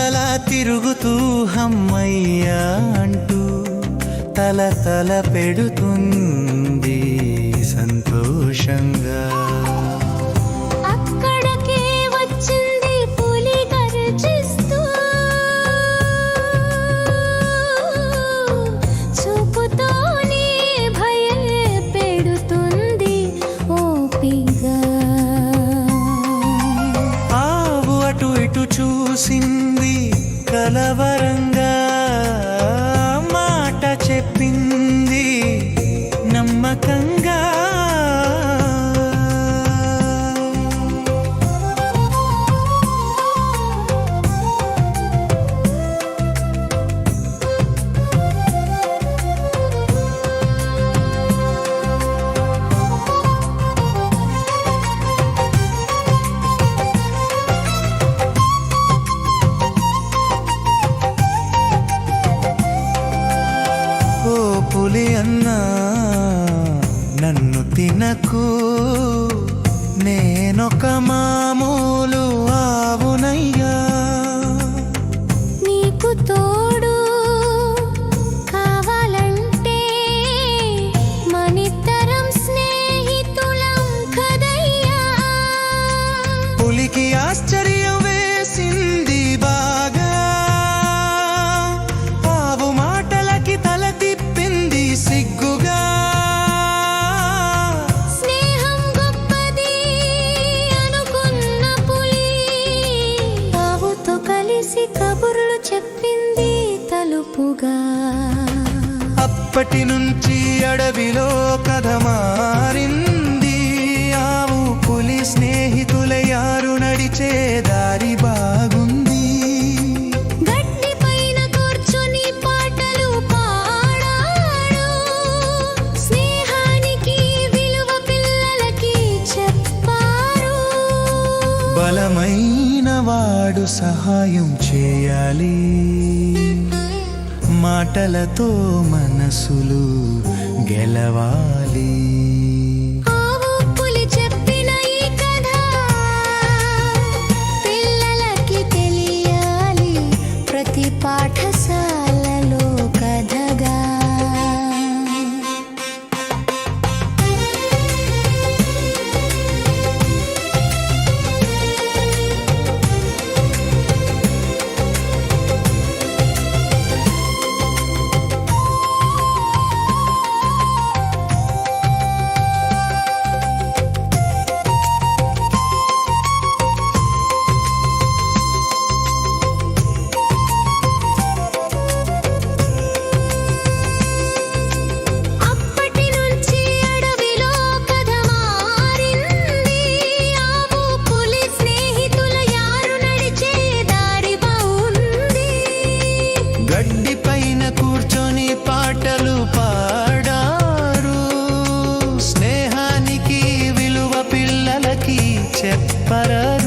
కొండలా తిరుగుతూ హమ్మయ్యా అంటూ తల తల పెడుతుంది సంతోషంగా. చూసింది కలవరంగా మాట చెప్పింది నమ్మకంగా. ఆవులే అన్నా నన్ను తినకు. నేనొక మామూలు ఆవునయ్యా. చెప్పింది తలుపుగా. అప్పటి నుంచి అడవిలో కథ మారింది. బలమైన వాడు సహాయం చేయాలి. మాటలతో మనసులు గెలవాలి. chepparat